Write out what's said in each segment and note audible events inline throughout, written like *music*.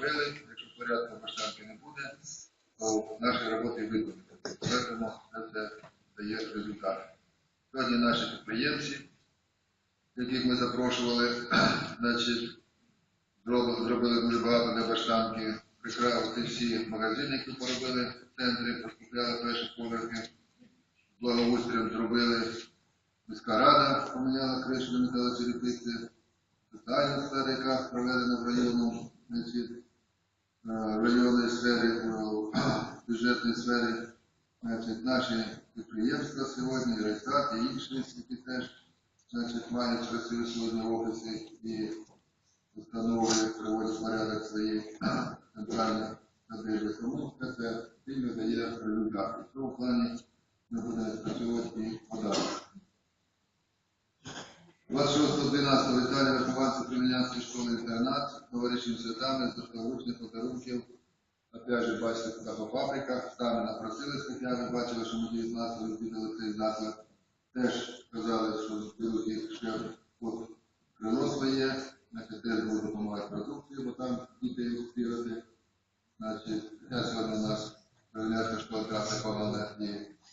зробили. Якщо порядку баштанки не буде, то наші роботи виконані. Тому це дає результат. Сьогодні наші підприємці, яких ми запрошували, *clears throat* значить, зробили, дуже багато для баштанки, прикрасили всі магазини, які поробили в центрі, розкупляли перші поверхи, благоустрієм зробили міська рада, поміняла кришу на металочерепиці, соціальна сфера, яка проведена в району, значить, в районній сфері, в бюджетній сфері, значить, наші підприємства сьогодні, і інші, які теж значить, мають працюють сьогодні в офісі і установи приводять порядок свої центральні садиби. Тому це сильно дає результат. В цьому плані ми будемо працювати і подалі. 26.12 Віталій вихованців Кремлянської школи інтернат новорічними святами з доставочних подарунків. Опять же, бачите, туди по фабриках, самі напросились, як ви бачили, що ми 19 розвідали цей заклад. Теж сказали, що беруть їх ще от крило своє, значить, теж будуть допомагати продукцію, бо там діти спірати. Значить, я сьогодні у нас Кремлянська школа траса погана і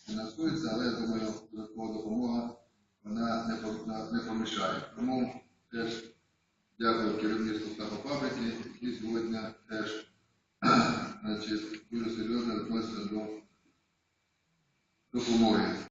фінансується, але я думаю, додаткова допомога вона не помішає. Тому теж дякую керівництву фабрики, які сьогодні теж *clears throat* значить, дуже серйозно відносяться до допомоги.